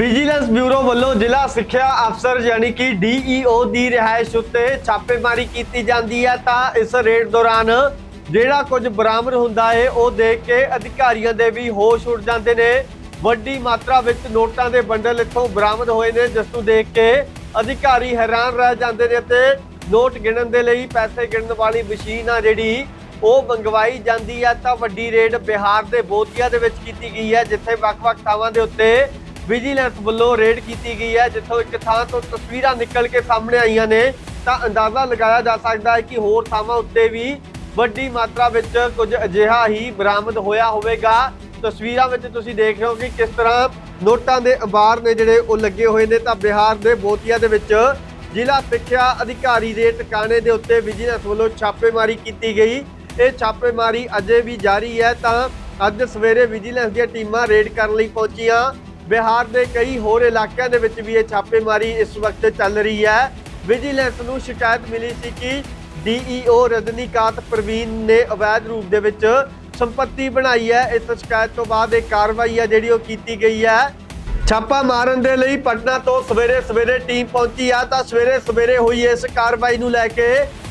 Vigilance bureau ਵੱਲੋਂ ਜ਼ਿਲ੍ਹਾ ਸਿੱਖਿਆ ਅਫਸਰ ਯਾਨੀ ਕਿ ਡੀਈਓ ਦੀ ਰਿਹਾਇਸ਼ ਉੱਤੇ ਛਾਪੇਮਾਰੀ ਕੀਤੀ ਜਾਂਦੀ ਹੈ ਤਾਂ ਇਸ ਰੇਡ ਦੌਰਾਨ ਜਿਹੜਾ ਕੁਝ ਬਰਾਮਦ ਹੁੰਦਾ ਹੈ, ਉਹ ਦੇਖ ਕੇ ਅਧਿਕਾਰੀਆਂ ਦੇ ਵੀ ਹੋਸ਼ ਉੱਡ ਜਾਂਦੇ ਨੇ। ਵੱਡੀ ਮਾਤਰਾ ਵਿੱਚ ਨੋਟਾਂ ਦੇ ਬੰਡਲ ਇੱਥੋਂ ਬਰਾਮਦ ਹੋਏ ਨੇ, ਜਿਸ ਨੂੰ ਦੇਖ ਕੇ ਅਧਿਕਾਰੀ ਹੈਰਾਨ ਰਹਿ ਜਾਂਦੇ ਨੇ ਤੇ ਨੋਟ ਗਿਣਨ ਦੇ ਲਈ ਪੈਸੇ ਗਿਣਨ ਵਾਲੀ ਮਸ਼ੀਨ ਆ ਜਿਹੜੀ, ਉਹ ਮੰਗਵਾਈ ਜਾਂਦੀ ਹੈ। ਤਾਂ ਵੱਡੀ ਰੇਡ ਬਿਹਾਰ ਦੇ ਬੋਧੀਆ ਦੇ ਵਿੱਚ ਕੀਤੀ ਗਈ ਹੈ, ਜਿੱਥੇ ਵੱਖ-ਵੱਖ ਥਾਵਾਂ ਦੇ ਉੱਤੇ ਵਿਜੀਲੈਂਸ ਵੱਲੋਂ ਰੇਡ ਕੀਤੀ ਗਈ ਹੈ, ਜਿੱਥੋਂ ਇੱਕ ਥਾਂ ਤੋਂ ਤਸਵੀਰਾਂ ਨਿਕਲ ਕੇ ਸਾਹਮਣੇ ਆਈਆਂ ਨੇ, ਤਾਂ ਅੰਦਾਜ਼ਾ ਲਗਾਇਆ ਜਾ ਸਕਦਾ ਹੈ ਕਿ ਹੋਰ ਥਾਵਾਂ ਉੱਤੇ ਵੀ ਵੱਡੀ ਮਾਤਰਾ ਵਿੱਚ ਕੁਝ ਅਜਿਹਾ ਹੀ ਬਰਾਮਦ ਹੋਇਆ ਹੋਵੇਗਾ। ਤਸਵੀਰਾਂ ਵਿੱਚ ਤੁਸੀਂ ਦੇਖ ਰਹੇ ਹੋ ਕਿ ਕਿਸ ਤਰ੍ਹਾਂ ਨੋਟਾਂ ਦੇ ਅੰਬਾਰ ਨੇ ਜਿਹੜੇ ਉਹ ਲੱਗੇ ਹੋਏ ਨੇ, ਤਾਂ ਬਿਹਾਰ ਦੇ ਬੋਤੀਆ ਦੇ ਵਿੱਚ ਜ਼ਿਲ੍ਹਾ ਸਿੱਖਿਆ ਅਧਿਕਾਰੀ ਦੇ ਟਿਕਾਣੇ ਦੇ ਉੱਤੇ ਵਿਜੀਲੈਂਸ ਵੱਲੋਂ ਛਾਪੇਮਾਰੀ ਕੀਤੀ ਗਈ। ਇਹ ਛਾਪੇਮਾਰੀ ਅਜੇ ਵੀ ਜਾਰੀ ਹੈ, ਤਾਂ ਅੱਜ ਸਵੇਰੇ ਵਿਜੀਲੈਂਸ ਦੀਆਂ ਟੀਮਾਂ ਰੇਡ ਕਰਨ ਲਈ ਪਹੁੰਚੀਆਂ। ਬਿਹਾਰ ਦੇ ਕਈ ਹੋਰ ਇਲਾਕਿਆਂ ਦੇ ਵਿੱਚ ਵੀ ਇਹ ਛਾਪੇਮਾਰੀ ਇਸ ਵਕਤ ਚੱਲ ਰਹੀ ਹੈ। ਵਿਜੀਲੈਂਸ ਨੂੰ ਸ਼ਿਕਾਇਤ ਮਿਲੀ ਸੀ ਕਿ ਡੀਈਓ ਰਜਨੀਕਾਂਤ ਪ੍ਰਵੀਨ ਨੇ ਅਵੈਧ ਰੂਪ ਦੇ ਵਿੱਚ ਸੰਪਤੀ ਬਣਾਈ ਹੈ। ਇਸ ਸ਼ਿਕਾਇਤ ਤੋਂ ਬਾਅਦ ਇਹ ਕਾਰਵਾਈ ਹੈ ਜਿਹੜੀ ਉਹ ਕੀਤੀ ਗਈ ਹੈ। ਛਾਪਾ ਮਾਰਨ ਦੇ ਲਈ ਪਟਨਾ ਤੋਂ ਸਵੇਰੇ ਸਵੇਰੇ ਟੀਮ ਪਹੁੰਚੀ ਆ ਤਾਂ ਸਵੇਰੇ ਸਵੇਰੇ ਹੋਈ ਇਸ ਕਾਰਵਾਈ ਨੂੰ ਲੈ ਕੇ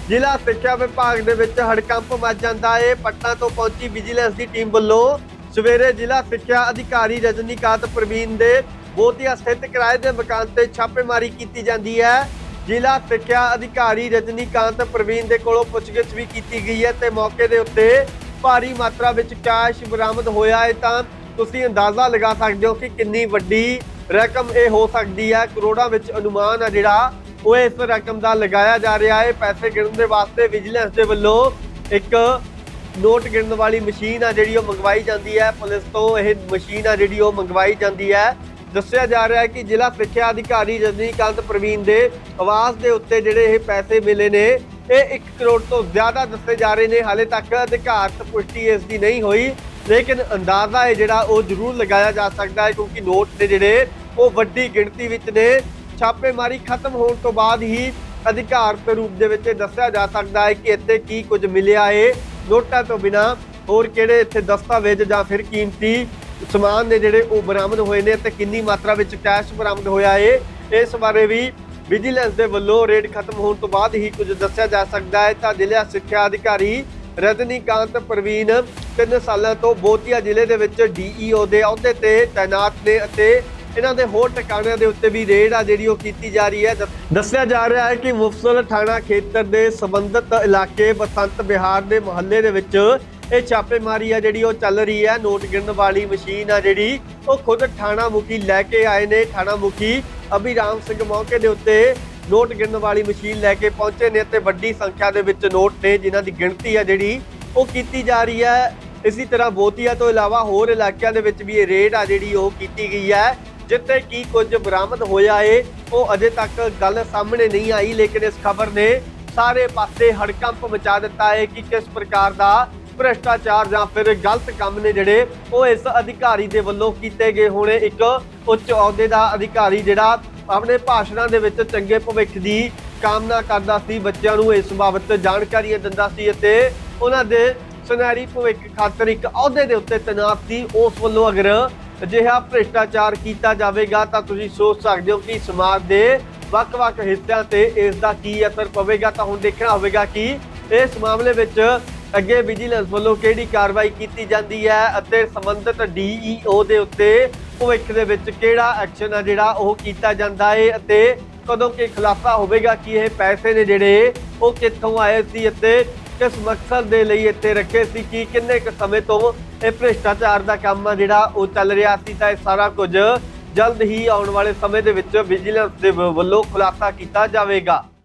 ਜ਼ਿਲ੍ਹਾ ਸਿੱਖਿਆ ਵਿਭਾਗ ਦੇ ਵਿੱਚ ਹੜਕੰਪ ਮਚ ਜਾਂਦਾ ਹੈ। ਪਟਨਾ ਤੋਂ ਪਹੁੰਚੀ ਵਿਜੀਲੈਂਸ ਦੀ ਟੀਮ ਵੱਲੋਂ ਸਵੇਰੇ ਜ਼ਿਲ੍ਹਾ ਸਿੱਖਿਆ ਅਧਿਕਾਰੀ ਰਜਨੀਕਾਂਤ ਪ੍ਰਵੀਨ ਦੇ ਬੋਤੀਆ ਸਥਿਤ ਕਿਰਾਏ ਦੇ ਮਕਾਨ ਤੇ ਛਾਪੇਮਾਰੀ ਕੀਤੀ ਜਾਂਦੀ ਹੈ। ਜ਼ਿਲ੍ਹਾ ਸਿੱਖਿਆ ਅਧਿਕਾਰੀ ਰਜਨੀਕਾਂਤ ਪ੍ਰਵੀਨ ਦੇ ਕੋਲੋਂ ਪੁੱਛਗਿੱਛ ਵੀ ਕੀਤੀ ਗਈ ਹੈ ਤੇ ਮੌਕੇ ਦੇ ਉੱਤੇ ਭਾਰੀ ਮਾਤਰਾ ਵਿੱਚ ਕੈਸ਼ ਬਰਾਮਦ ਹੋਇਆ ਹੈ ਤਾਂ ਤੁਸੀਂ ਅੰਦਾਜ਼ਾ ਲਗਾ ਸਕਦੇ ਹੋ ਕਿ ਕਿੰਨੀ ਵੱਡੀ ਰਕਮ ਇਹ ਹੋ ਸਕਦੀ ਹੈ। ਕਰੋੜਾਂ ਵਿੱਚ ਅਨੁਮਾਨ ਹੈ ਜਿਹੜਾ ਉਹ ਇਸ ਰਕਮ ਦਾ ਲਗਾਇਆ ਜਾ ਰਿਹਾ ਹੈ। ਪੈਸੇ ਗਿਣਨ ਦੇ ਵਾਸਤੇ ਵਿਜੀਲੈਂਸ ਦੇ ਵੱਲੋਂ ਇੱਕ ਨੋਟ ਗਿਣਨ ਵਾਲੀ ਮਸ਼ੀਨ ਆ ਜਿਹੜੀ ਉਹ ਮੰਗਵਾਈ ਜਾਂਦੀ ਹੈ। ਪੁਲਿਸ ਤੋਂ ਇਹ ਮਸ਼ੀਨ ਆ ਜਿਹੜੀ ਉਹ ਮੰਗਵਾਈ ਜਾਂਦੀ ਹੈ। ਦੱਸਿਆ ਜਾ ਰਿਹਾ ਹੈ ਕਿ ਜ਼ਿਲ੍ਹਾ ਸਿੱਖਿਆ ਅਧਿਕਾਰੀ ਰਜਨੀਕਾਂਤ ਪ੍ਰਵੀਨ ਦੇ ਆਵਾਜ਼ ਦੇ ਉੱਤੇ ਜਿਹੜੇ ਇਹ ਪੈਸੇ ਮਿਲੇ ਨੇ, ਇਹ 1 ਕਰੋੜ ਤੋਂ ਜ਼ਿਆਦਾ ਦੱਸੇ ਜਾ ਰਹੇ ਨੇ। ਹਾਲੇ ਤੱਕ ਅਧਿਕਾਰਤ ਪੁਸ਼ਟੀ ਇਸ ਦੀ ਨਹੀਂ ਹੋਈ, ਲੇਕਿਨ ਅੰਦਾਜ਼ਾ ਹੈ ਜਿਹੜਾ ਉਹ ਜ਼ਰੂਰ ਲਗਾਇਆ ਜਾ ਸਕਦਾ ਹੈ ਕਿਉਂਕਿ ਨੋਟ ਨੇ ਜਿਹੜੇ ਉਹ ਵੱਡੀ ਗਿਣਤੀ ਵਿੱਚ ਨੇ। ਛਾਪੇਮਾਰੀ ਖਤਮ ਹੋਣ ਤੋਂ ਬਾਅਦ ਹੀ ਅਧਿਕਾਰਤ ਰੂਪ ਦੇ ਵਿੱਚ ਦੱਸਿਆ ਜਾ ਸਕਦਾ ਹੈ ਕਿ ਇੱਥੇ ਕੀ ਕੁਝ ਮਿਲਿਆ ਹੈ ਨੋਟਾਂ ਤੋਂ ਬਿਨਾ ਹੋਰ ਕਿਹੜੇ ਇੱਥੇ ਦਸਤਾਵੇਜ਼ ਜਾਂ ਫਿਰ ਕੀਮਤੀ ਸਮਾਨ ਨੇ ਜਿਹੜੇ ਉਹ ਬਰਾਮਦ ਹੋਏ ਨੇ ਤੇ ਕਿੰਨੀ ਮਾਤਰਾ ਵਿੱਚ ਕੈਸ਼ ਬਰਾਮਦ ਹੋਇਆ ਏ? ਇਸ ਬਾਰੇ ਵੀ ਵਿਜੀਲੈਂਸ ਦੇ ਵੱਲੋਂ ਰੇਡ ਖਤਮ ਹੋਣ ਤੋਂ ਬਾਅਦ ਹੀ ਕੁਝ ਦੱਸਿਆ ਜਾ ਸਕਦਾ ਹੈ। ਤਾਂ ਜ਼ਿਲ੍ਹਾ ਸਿੱਖਿਆ ਅਧਿਕਾਰੀ ਰਜਨੀਕਾਂਤ ਪ੍ਰਵੀਨ 3 ਸਾਲਾਂ ਤੋਂ ਬੋਤੀਆ ਜ਼ਿਲ੍ਹੇ ਦੇ ਵਿੱਚ ਡੀਈਓ ਦੇ ਅਹੁਦੇ ਤੇ ਤਾਇਨਾਤ ਨੇ ਅਤੇ ਇਹਨਾਂ ਦੇ ਹੋਰ ਟਿਕਾਣਿਆਂ ਦੇ ਉੱਤੇ ਵੀ ਰੇਡ ਆ ਜਿਹੜੀ ਉਹ ਕੀਤੀ ਜਾ ਰਹੀ ਹੈ। ਦੱਸ- ਦੱਸਿਆ ਜਾ ਰਿਹਾ ਹੈ ਕਿ ਮੁਫਸਲ ਥਾਣਾ ਖੇਤਰ ਦੇ ਸੰਬੰਧਿਤ ਇਲਾਕੇ ਬਸੰਤ ਬਿਹਾਰ ਦੇ ਮੁਹੱਲੇ ਦੇ ਵਿੱਚ ਇਹ ਛਾਪੇਮਾਰੀ ਆ ਜਿਹੜੀ ਉਹ ਚੱਲ ਰਹੀ ਹੈ। ਨੋਟ ਗਿਣਨ ਵਾਲੀ ਮਸ਼ੀਨ ਆ ਜਿਹੜੀ ਉਹ ਖੁਦ ਥਾਣਾ ਮੁਖੀ ਲੈ ਕੇ ਆਏ ਨੇ। ਥਾਣਾ ਮੁਖੀ ਅਭਿਰਾਮ ਸਿੰਘ ਮੌਕੇ ਦੇ ਉੱਤੇ ਨੋਟ ਗਿਣਨ ਵਾਲੀ ਮਸ਼ੀਨ ਲੈ ਕੇ ਪਹੁੰਚੇ ਨੇ ਤੇ ਵੱਡੀ ਸੰਖਿਆ ਦੇ ਵਿੱਚ ਨੋਟ ਨੇ ਜਿਨ੍ਹਾਂ ਦੀ ਗਿਣਤੀ ਆ ਜਿਹੜੀ ਉਹ ਕੀਤੀ ਜਾ ਰਹੀ ਹੈ। ਇਸੇ ਤਰ੍ਹਾਂ ਬੋਤੀਆ ਤੋਂ ਇਲਾਵਾ ਹੋਰ ਇਲਾਕਿਆਂ ਦੇ ਵਿੱਚ ਵੀ ਇਹ ਰੇਡ ਆ ਜਿਹੜੀ ਉਹ ਕੀਤੀ ਗਈ ਹੈ। ਜਿੱਥੇ ਕੀ ਕੁਝ ਬਰਾਮਦ ਹੋਇਆ ਏ, ਉਹ ਅਜੇ ਤੱਕ ਗੱਲ ਸਾਹਮਣੇ ਨਹੀਂ ਆਈ, ਲੇਕਿਨ ਇਸ ਖਬਰ ਨੇ ਸਾਰੇ ਪਾਸੇ ਹੜਕੰਪ ਮਚਾ ਦਿੱਤਾ ਹੈ ਕਿ ਕਿਸ ਪ੍ਰਕਾਰ ਦਾ ਭ੍ਰਿਸ਼ਟਾਚਾਰ ਜਾਂ ਫਿਰ ਗਲਤ ਕੰਮ ਨੇ ਜਿਹੜੇ ਉਹ ਇਸ ਅਧਿਕਾਰੀ ਦੇ ਵੱਲੋਂ ਕੀਤੇ ਗਏ ਹੋਣੇ। ਇੱਕ ਉੱਚ ਅਹੁਦੇ ਦਾ ਅਧਿਕਾਰੀ ਜਿਹੜਾ ਆਪਣੇ ਭਾਸ਼ਣਾਂ ਦੇ ਵਿੱਚ ਚੰਗੇ ਭਵਿੱਖ ਦੀ ਕਾਮਨਾ ਕਰਦਾ ਸੀ, ਬੱਚਿਆਂ ਨੂੰ ਇਸ ਬਾਬਤ ਜਾਣਕਾਰੀਆਂ ਦਿੰਦਾ ਸੀ ਅਤੇ ਉਹਨਾਂ ਦੇ ਸੁਨਹਿਰੀ ਭਵਿੱਖ ਖਾਤਰ ਇੱਕ ਅਹੁਦੇ ਦੇ ਉੱਤੇ ਤੈਨਾਤ ਸੀ। ਉਸ ਵੱਲੋਂ ਅਗਰ ਅਜਿਹਾ ਭ੍ਰਿਸ਼ਟਾਚਾਰ ਕੀਤਾ ਜਾਵੇਗਾ ਤਾਂ ਤੁਸੀਂ ਸੋਚ ਸਕਦੇ ਹੋ ਕਿ ਸਮਾਜ ਦੇ ਵੱਖ-ਵੱਖ ਹਿੱਸਿਆਂ ਤੇ ਇਸ ਦਾ ਕੀ ਅਸਰ ਪਵੇਗਾ। ਤਾਂ ਹੁਣ ਦੇਖਣਾ ਹੋਵੇਗਾ ਕਿ ਇਸ ਮਾਮਲੇ ਵਿੱਚ ਅੱਗੇ ਵਿਜੀਲੈਂਸ ਵੱਲੋਂ ਕਿਹੜੀ ਕਾਰਵਾਈ ਕੀਤੀ ਜਾਂਦੀ ਹੈ ਅਤੇ ਸੰਬੰਧਿਤ ਡੀਈਓ ਦੇ ਉੱਤੇ ਭਵਿੱਖ ਦੇ ਵਿੱਚ ਕਿਹੜਾ ਐਕਸ਼ਨ ਆ ਜਿਹੜਾ ਉਹ ਕੀਤਾ ਜਾਂਦਾ ਹੈ ਅਤੇ ਕਦੋਂ ਕਿ ਖੁਲਾਸਾ ਹੋਵੇਗਾ ਕਿ ਇਹ ਪੈਸੇ ਨੇ ਜਿਹੜੇ ਉਹ ਕਿੱਥੋਂ ਆਏ ਸੀ ਅਤੇ ਕਿਸ ਮਕਸਦ ਦੇ ਲਈ ਇੱਥੇ ਰੱਖੇ ਸੀ, ਕਿ, ਕਿੰਨੇ ਕੁ ਸਮੇਂ ਤੋਂ ਇਹ ਭ੍ਰਿਸ਼ਟਾਚਾਰ ਦਾ ਕੰਮ ਆ ਜਿਹੜਾ ਉਹ ਚੱਲ ਰਿਹਾ ਸੀ, ਤਾਂ ਇਹ ਸਾਰਾ ਕੁਝ ਜਲਦ ਹੀ ਆਉਣ ਵਾਲੇ ਸਮੇਂ ਦੇ ਵਿੱਚ ਵਿਜੀਲੈਂਸ ਦੇ ਵੱਲੋਂ ਖੁਲਾਸਾ ਕੀਤਾ ਜਾਵੇਗਾ।